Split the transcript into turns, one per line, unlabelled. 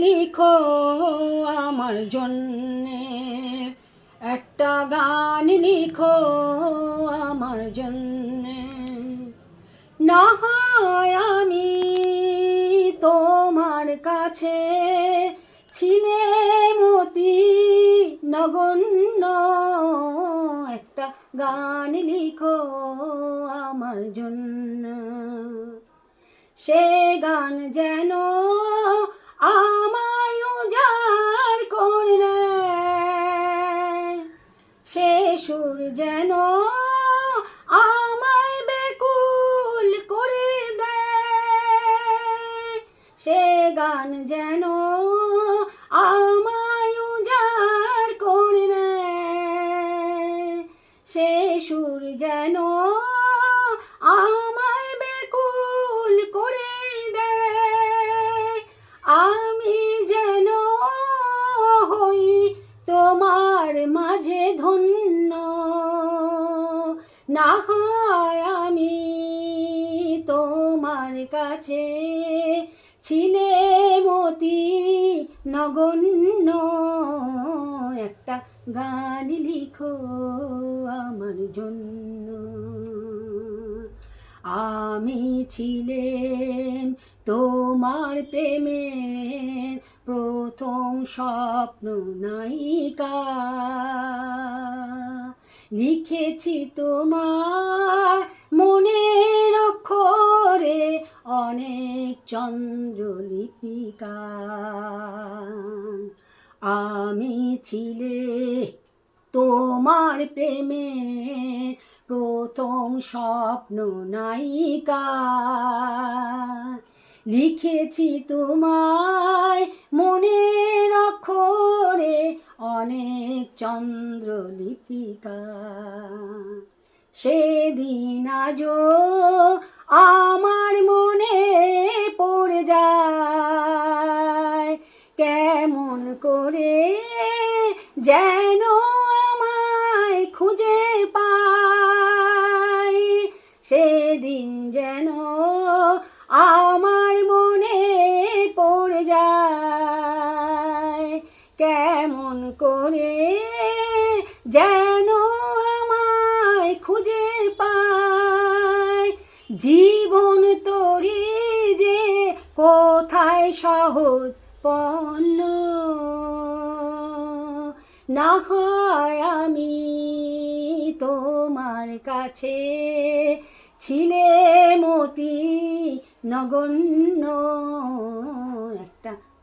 লিখো আমার জন্যে। একটা গান লিখো আমার জন্যে। না হয় আমি তোমার কাছে ছিলে মতি নগণ্য। একটা গান লিখো আমার জন্য। সে গান যেন আমায় উজাড় করে সে সুর যেন আমায় বেকুল করে দেয়। সে গান যেন আমায় উজাড় করে নেয় সে সুর যেন আমায় না হয় আমি তোমার কাছে ছিলে মতি নগণ্য। একটা গান লিখো আমার জন্য। আমি ছিলেন তোমার প্রেমের প্রথম স্বপ্ন নায়িকা। লিখেছি তোমার মনের অক্ষরে অনেক চন্দ্রলিপিকা। আমি ছিলে তোমার প্রেমের প্রথম স্বপ্ন নায়িকা। লিখেছি তোমায় অক্ষরে অনেক চন্দ্রলিপিকা। সেদিন আজও আমার মনে পড়ে যায়, কেমন করে যেন আমায় খুঁজে পাই সেদিন যেন করে যেন আমায় খুঁজে পায়। জীবন তরি যে কোথায় সহজ পণ্য? না হয় আমি তোমার কাছে ছিলে মতি নগণ্য। একটা